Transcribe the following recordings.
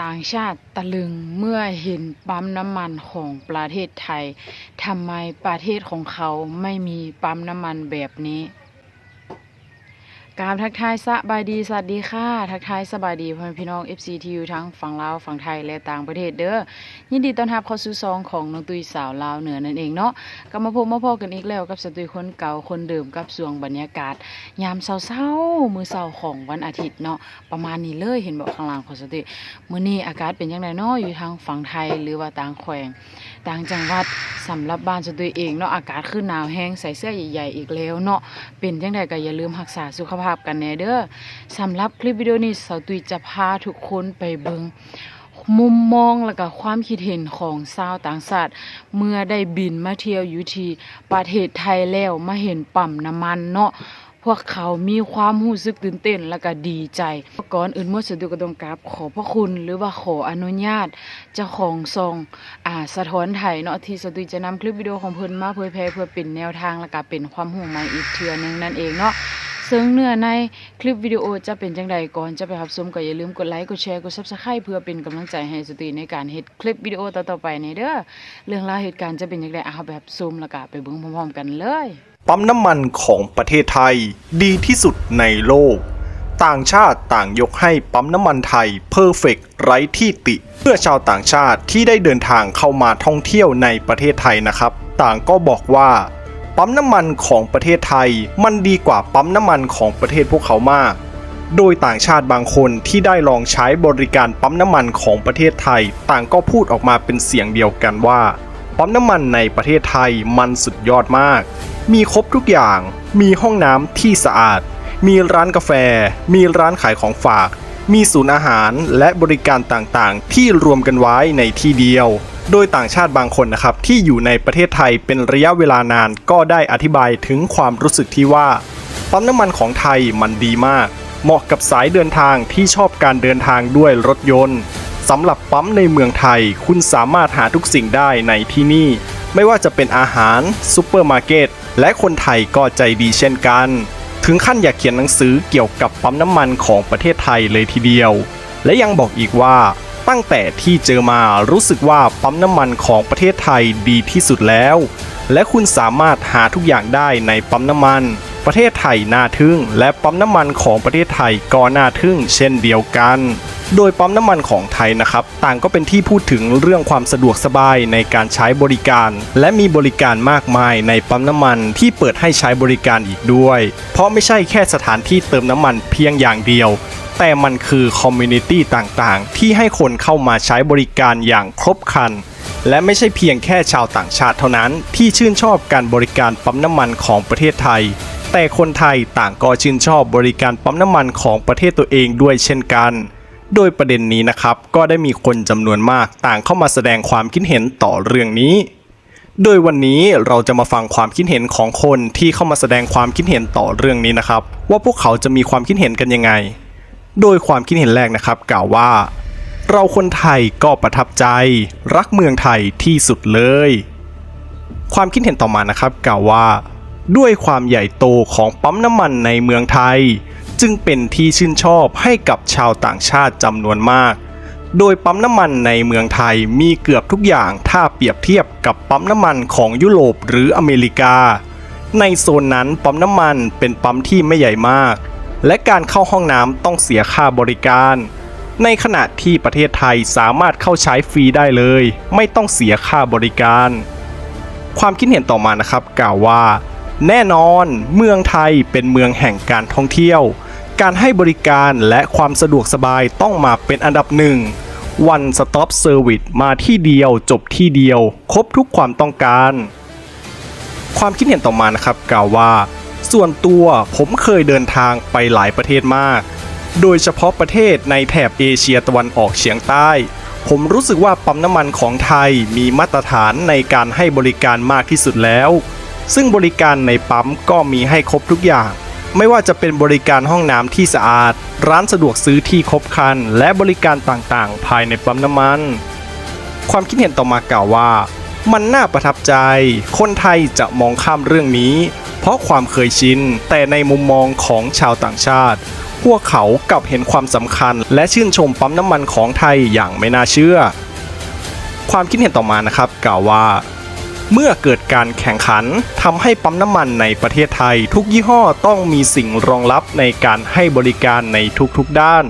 ต่างชาติตะลึงเมื่อเห็นปั๊มน้ำมันของประเทศไทยทำไมประเทศของเขาไม่มีปั๊มน้ำมันแบบนี้ กรารทักทายสบายดีสวัสดีค่ะทักทายสบายดีพ่อแม่พี่น้อง FC ที่อยู่ทั้งฝั่งลาวฝั่งไทยและต่างประเทศเด้อยินดีต้อนรับเข้าสู่ซองของน้องตุยสาวลาวเหนือนั่นเองเนาะก็มาพบมาพอกันอีกแล้วกับสตุยคนเก่าคนเดิมกับสวงบรรยากาศ ยามเช้าๆมื้อเช้าของวันอาทิตย์เนาะประมาณนี้เลยเห็นบอกข้างล่างของสตุยมื้อนี้อากาศเป็นจังไดเนาะอยู่ทางฝั่งไทยหรือว่าต่างแขวง ต่างจังหวัดสำหรับบ้านสตุยเองเนาะอากาศคือหนาวแห้งใส่เสื้อใหญ่ๆอีกแล้วเนาะเป็นจังไดก็อย่าลืมรักษาสุขภาพกันแน่เด้อสำหรับคลิปวิดีโอนี้สาวตุยจะพาทุกคนไปเบิงมุมมองและก็ความคิดเห็นของชาวต่างชาติเมื่อได้บินมาเที่ยวอยู่ที่ประเทศไทยแล้วมาเห็นปั๊มน้ำมันเนาะ พวกเขามีความรู้สึกตื่นเต้นและก็ดีใจก่อนอื่นเมดสะดุกระดงกราบขอพระคุณหรือว่าขออนุญาตเจ้าของซองอ่าสะท้อนไทยเนาะที่สตุจะนำคลิปวิดีโอของเพิ่นมาเผยแพร่เพื่อเป็นแนวทางและก็เป็นความห่วงใยอีกเทือหนึงนั่นเองเนาะ ซึ่งเนื้อในคลิปวิดีโอจะเป็นจังใดก่อนจะไปรับชมก็อย่าลืมกดไลค์กดแชร์กด Subscribe เพื่อเป็นกำลังใจให้สตุยในการเฮ็ดคลิปวิดีโอต่อๆไปในเด้อเรื่องราวเหตุการณ์จะเป็นจังไดเอาแบบซูมแล้วก็ไปเบิ่งพร้อมๆกันเลย ปั๊มน้ำมันของประเทศไทยดีที่สุดในโลก ต่างชาติต่างยกให้ปั๊มน้ำมันไทยเพอร์เฟกไร้ที่ติ เพื่อชาวต่างชาติที่ได้เดินทางเข้ามาท่องเที่ยวในประเทศไทยนะครับ ต่างก็บอกว่า ปั๊มน้ำมันของประเทศไทย มันดีกว่าปั๊มน้ำมันของประเทศพวกเขามาก โดยต่างชาติบางคนที่ได้ลองใช้บริการปั๊มน้ำมันของประเทศไทย ต่างก็พูดออกมาเป็นเสียงเดียวกันว่า ปั๊มน้ำมันในประเทศไทยมันสุดยอดมาก มีครบทุกอย่าง มีห้องน้ำที่สะอาด มีร้านกาแฟ มีร้านขายของฝาก มีศูนย์อาหารและบริการต่างๆ ที่รวมกันไว้ในที่เดียว โดยต่างชาติบางคนนะครับที่อยู่ในประเทศไทยเป็นระยะเวลานานก็ได้อธิบายถึงความรู้สึกที่ว่าปั๊มน้ำมันของไทยมันดีมาก เหมาะกับสายเดินทางที่ชอบการเดินทางด้วยรถยนต์สำหรับปั๊มในเมืองไทยคุณสามารถหาทุกสิ่งได้ในที่นี่ ไม่ว่าจะเป็นอาหารซูเปอร์มาร์เก็ตและคนไทยก็ใจดีเช่นกัน ถึงขั้นอยากเขียนหนังสือเกี่ยวกับปั๊มน้ำมันของประเทศไทยเลยทีเดียว และยังบอกอีกว่า ตั้งแต่ที่เจอมารู้สึกว่าปั๊มน้ำมันของประเทศไทยดีที่สุดแล้ว และคุณสามารถหาทุกอย่างได้ในปั๊มน้ำมัน ประเทศไทยน่าทึ่ง และปั๊มน้ำมันของประเทศไทยก็น่าทึ่ง เช่นเดียวกัน โดยปั๊มน้ำมันของไทยนะครับ ต่างก็เป็นที่พูดถึงเรื่องความสะดวกสบายในการใช้บริการ และมีบริการมากมายในปั๊มน้ำมันที่เปิดให้ใช้บริการอีกด้วย เพราะไม่ใช่แค่สถานที่เติมน้ำมันเพียงอย่างเดียว แต่มันคือคอมมูนิตี้ต่างๆ ที่ให้คนเข้ามาใช้บริการอย่างครบครัน และไม่ใช่เพียงแค่ชาวต่างชาติเท่านั้น ที่ชื่นชอบการบริการปั๊มน้ำมันของประเทศไทย แต่คนไทยต่างก็ชื่นชอบบริการปั๊มน้ำมันของประเทศตัวเองด้วยเช่นกัน โดยประเด็นนี้นะครับก็ได้มีคนจำนวนมากต่างเข้ามาแสดงความคิดเห็นต่อเรื่องนี้โดยวันนี้เราจะมาฟังความคิดเห็นของคนที่เข้ามาแสดงความคิดเห็นต่อเรื่องนี้นะครับ ว่าพวกเขาจะมีความคิดเห็นกันยังไง โดยความคิดเห็นแรกนะครับ กล่าวว่า เราคนไทยก็ประทับใจ รักเมืองไทยที่สุดเลย ความคิดเห็นต่อมานะครับ กล่าวว่า ด้วยความใหญ่โตของปั๊มน้ำมันในเมืองไทย จึงเป็นที่ชื่นชอบให้กับชาวต่างชาติจำนวนมาก โดยปั๊มน้ำมันในเมืองไทยมีเกือบทุกอย่างถ้าเปรียบเทียบกับปั๊มน้ำมันของยุโรปหรืออเมริกา ในโซนนั้นปั๊มน้ำมันเป็นปั๊มที่ไม่ใหญ่มาก และการเข้าห้องน้ำต้องเสียค่าบริการ ในขณะที่ประเทศไทยสามารถเข้าใช้ฟรีได้เลย ไม่ต้องเสียค่าบริการ ความคิดเห็นต่อมานะครับกล่าวว่า แน่นอนเมืองไทยเป็นเมืองแห่งการท่องเที่ยว การให้บริการและความสะดวกสบายต้องมาเป็นอันดับหนึ่ง One Stop Service มาที่เดียวจบที่เดียว ครบทุกความต้องการ ความคิดเห็นต่อมานะครับกล่าวว่า ส่วนตัวผมเคยเดินทางไปหลายประเทศมาก โดยเฉพาะประเทศในแถบเอเชียตะวันออกเฉียงใต้ ผมรู้สึกว่าปั๊มน้ำมันของไทยมีมาตรฐานในการให้บริการมากที่สุดแล้ว ซึ่งบริการในปั๊มก็มีให้ครบทุกอย่าง ไม่ว่าจะเป็นบริการห้องน้ำที่สะอาด ร้านสะดวกซื้อที่ครบครัน และบริการต่างๆ ภายในปั๊มน้ำมัน ความคิดเห็นต่อมากล่าวว่า มันน่าประทับใจ คนไทยจะมองข้ามเรื่องนี้ เพราะความเคยชิน แต่ในมุมมองของชาวต่างชาติ พวกเขากลับเห็นความสำคัญ และชื่นชมปั๊มน้ำมันของไทยอย่างไม่น่าเชื่อ ความคิดเห็นต่อมานะครับกล่าวว่า เมื่อเกิดการแข่งขันทำให้ปั๊มน้ำมันในประเทศไทย ทุกยี่ห้อต้องมีสิ่งรองรับในการให้บริการในทุกๆด้าน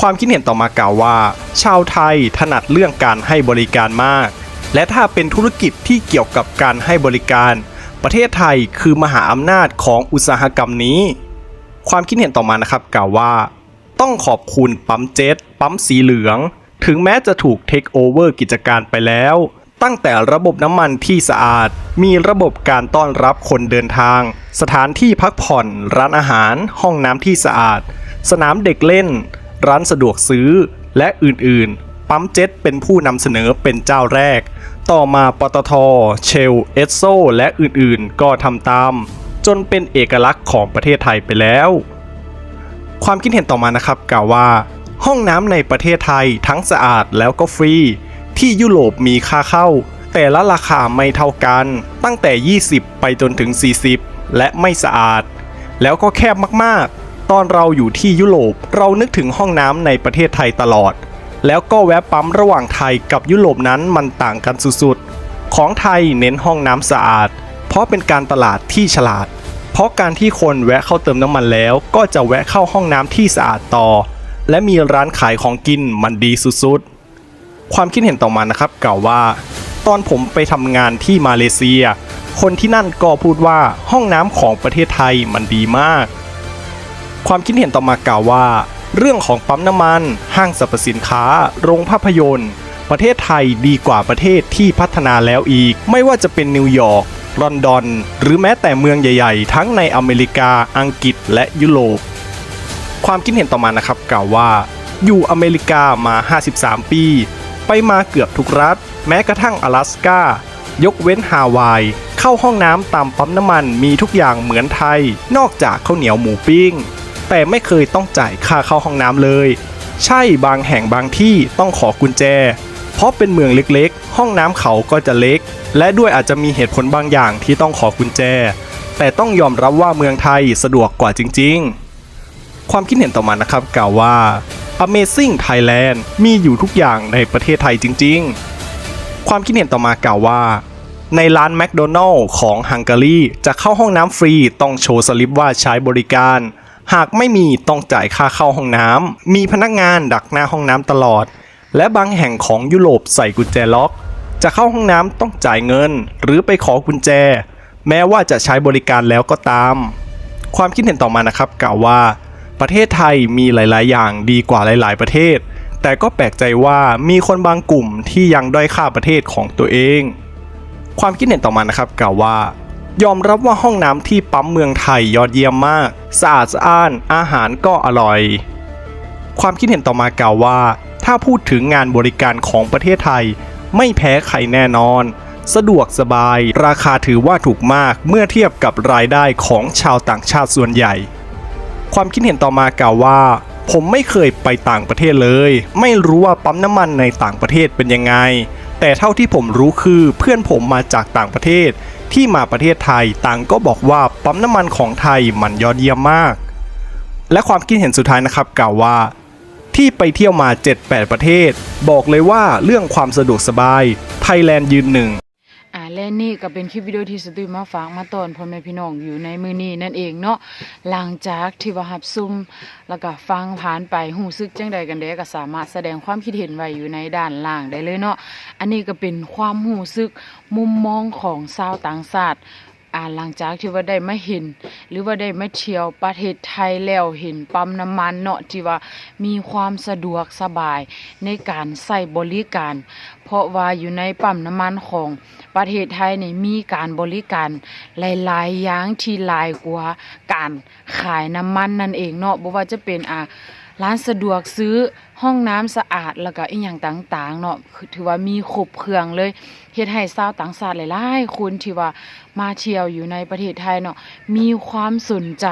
ความคิดเห็นต่อมากล่าวว่า ชาวไทยถนัดเรื่องการให้บริการมาก และถ้าเป็นธุรกิจที่เกี่ยวกับการให้บริการ ประเทศไทยคือมหาอำนาจของอุตสาหกรรมนี้ ความคิดเห็นต่อมานะครับกล่าวว่า ต้องขอบคุณปั๊มเจ็ตปั๊มสีเหลือง ถึงแม้จะถูกเทคโอเวอร์กิจการไปแล้ว ตั้งแต่ระบบน้ำมันที่สะอาด มีระบบการต้อนรับคนเดินทาง สถานที่พักผ่อน ร้านอาหาร ห้องน้ำที่สะอาด สนามเด็กเล่น ร้านสะดวกซื้อและอื่นๆ ปั๊มเจ็ตเป็นผู้นำเสนอเป็นเจ้าแรก ต่อมาปตท เชล เอสโซ และอื่นๆ ก็ทำตาม จนเป็นเอกลักษณ์ของประเทศไทยไปแล้ว ความคิดเห็นต่อมานะครับกล่าวว่า ห้องน้ำในประเทศไทยทั้งสะอาดแล้วก็ฟรี ที่ยุโรปมีค่าเข้า แต่ละราคาไม่เท่ากัน ตั้งแต่ 20 ไปจนถึง 40 และไม่สะอาด แล้วก็แคบมากๆตอนเราอยู่ที่ยุโรปเรานึกถึงห้องน้ำในประเทศไทยตลอด แล้วก็แวะปั๊มระหว่างไทยกับยุโรปนั้นมันต่างกันสุดๆ ของไทยเน้นห้องน้ำสะอาด เพราะเป็นการตลาดที่ฉลาด เพราะการที่คนแวะเข้าเติมน้ำมันแล้ว ก็จะแวะเข้าห้องน้ำที่สะอาดต่อ และมีร้านขายของกินมันดีสุดๆ ความคิดเห็นต่อมานะครับกล่าวว่า ตอนผมไปทำงานที่มาเลเซีย คนที่นั่นก็พูดว่าห้องน้ำของประเทศไทยมันดีมาก ความคิดเห็นต่อมากล่าวว่า เรื่องของปั๊มน้ำมัน ห้างสรรพสินค้า โรงภาพยนตร์ ประเทศไทยดีกว่าประเทศที่พัฒนาแล้วอีก ไม่ว่าจะเป็นนิวยอร์กลอนดอน หรือแม้แต่เมืองใหญ่ๆ ทั้งในอเมริกา อังกฤษ และยุโรป ความคิดเห็นต่อมานะครับกล่าวว่า อยู่อเมริกามา 53 ปี ไปมาเกือบทุกรัฐ แม้กระทั่ง阿拉สกายกเว้นฮาวาย เข้าห้องน้ำตามปั๊มน้ำมันมีทุกอย่างเหมือนไทย นอกจากข้าวเหนียวหมูปิ้ง แต่ไม่เคยต้องจ่ายค่าเข้าห้องน้ำเลย ใช่บางแห่งบางที่ต้องขอกุญแจ เพราะเป็นเมืองเล็กๆ ห้องน้ำเขาก็จะเล็ก และด้วยอาจจะมีเหตุผลบางอย่างที่ต้องขอกุญแจ แต่ต้องยอมรับว่าเมืองไทยสะดวกกว่าจริง ๆ ความคิดเห็นต่อมานะครับกล่าวว่า Amazing Thailand มีอยู่ทุกอย่างในประเทศไทยจริง ๆ ความคิดเห็นต่อมากล่าวว่า ในร้านแมคโดนัลล์ของฮังการีจะเข้าห้องน้ำฟรีต้องโชว์สลิปว่าใช้บริการ หากไม่มีต้องจ่ายค่าเข้าห้องน้ำ มีพนักงานดักหน้าห้องน้ำตลอด และบางแห่งของยุโรปใส่กุญแจล็อก จะเข้าห้องน้ำต้องจ่ายเงิน หรือไปขอกุญแจ แม้ว่าจะใช้บริการแล้วก็ตาม ความคิดเห็นต่อมานะครับกล่าวว่า ประเทศไทยมีหลาย ๆ อย่างดีกว่าหลาย ๆ ประเทศ แต่ก็แปลกใจว่ามีคนบางกลุ่มที่ยังด้อยค่าประเทศของตัวเอง ความคิดเห็นต่อมานะครับกล่าวว่า ยอมรับว่าห้องน้ำที่ปั๊มเมืองไทยยอดเยี่ยมมาก สะอาดสะอ้าน อาหารก็อร่อย ความคิดเห็นต่อมากล่าวว่า ถ้าพูดถึงงานบริการของประเทศไทย ไม่แพ้ใครแน่นอน สะดวกสบาย ราคาถือว่าถูกมากเมื่อเทียบกับรายได้ของชาวต่างชาติส่วนใหญ่ ความคิดเห็นต่อมากล่าวว่า ผมไม่เคยไปต่างประเทศเลย ไม่รู้ว่าปั๊มน้ำมันในต่างประเทศเป็นยังไงแต่เท่าที่ผมรู้คือเพื่อนผมมาจากต่างประเทศ ที่มาประเทศไทยต่างก็บอกว่าปั๊มน้ำมันของไทยมันยอดเยี่ยมมาก และความคิดเห็นสุดท้ายนะครับกล่าวว่า ที่ไปเที่ยวมา 7-8 ประเทศ บอกเลยว่าเรื่องความสะดวกสบายไทยแลนด์ยืนหนึ่ง และนี่ก็เป็นคลิปวิดีโอที่สตูมาฝากมาตอนพ่อแม่พี่น้องอยู่ในมือนี้นั่นเองเนาะหลังจากที่ว่าหับซุ่มแล้วก็ฟังผ่านไปหูซึกจังใดกันเด้ก็สามารถแสดงความคิดเห็นไว้อยู่ในด้านล่างได้เลยเนาะอันนี้ก็เป็นความหูซึกมุมมองของชาวต่างชาติ อ่าหลังจากที่ว่าได้มาเห็น หรือว่าได้มาเที่ยวประเทศไทยแล้วเห็นปั๊มน้ำมันเนาะที่ว่ามีความสะดวกสบายในการใช้บริการ เพราะว่าอยู่ในปั๊มน้ำมันของประเทศไทยนี่มีการบริการหลายๆอย่างที่หลายกว่าการขายน้ำมันนั่นเองเนาะบ่ว่าจะเป็นอ่า ร้านสะดวกซื้อห้องน้ำสะอาดแล้วก็อีหยังต่างๆเนาะถือว่ามีครบเครื่องเลยเฮ็ดให้ชาวต่างชาติหลายๆคนที่ว่ามาเที่ยวอยู่ในประเทศไทยเนาะมีความสนใจ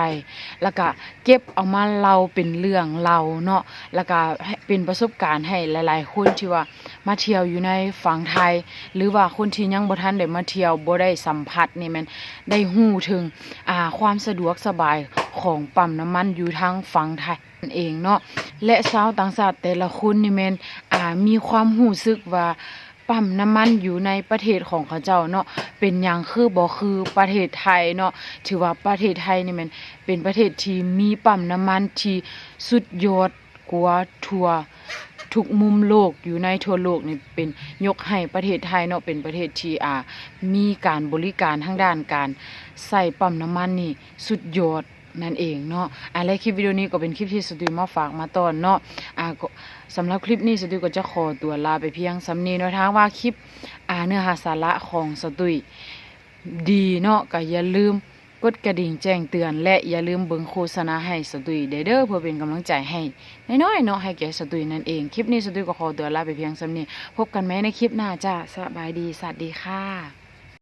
แล้วก็เก็บเอามาเล่าเป็นเรื่องเล่าเนาะแล้วก็ให้เป็นประสบการณ์ให้หลาย ๆ คนที่ว่ามาเที่ยวอยู่ในฝั่งไทย หรือว่าคนที่ยังบ่ทันได้มาเที่ยวบ่ได้สัมผัสนี่มันได้ฮู้ถึงอ่าความสะดวกสบายของปั๊มน้ำมันอยู่ทางฝั่งไทย เองเนาะและชาวต่างชาติแต่ละคนนี่แมนอ่ามีความรู้สึกว่าปั๊มน้ำมันอยู่ในประเทศของเขาเจ้าเนาะเป็นหยังคือบ่คือประเทศไทยเนาะถือว่าประเทศไทยนี่แมนเป็นประเทศที่มีปั๊มน้ำมันที่สุดยอดกว่าทั่วทุกมุมโลกอยู่ในทั่วโลกนี่เป็นยกให้ประเทศไทยเนาะเป็นประเทศที่อ่ามีการบริการทางด้านการใส่ปั๊มน้ำมันนี่สุดยอด นั่นเองเนาะอะและคลิปวิดีโอนี้ก็เป็นคลิปที่สตูมาฝากมาตอนเนาะอ่าสำหรับคลิปนี้สตูก็จะขอตัวลาไปเพียงสำนี้เนาะทางว่าคลิปอ่าเนื้อหาสาระของสตูดิดีเนาะก็อย่าลืมกดกระดิ่งแจ้งเตือนและอย่าลืมเบิ่งโฆษณาให้สตูดิเด้อเด้อเพื่อเป็นกำลังใจให้น้อยๆเนาะให้แก่สตุยนั่นเอง คลิปนี้สตุยก็ขอตัวลาไปเพียงสำนี้พบกันไหมในคลิปหน้าจ้าสบายดีสวัสดีค่ะ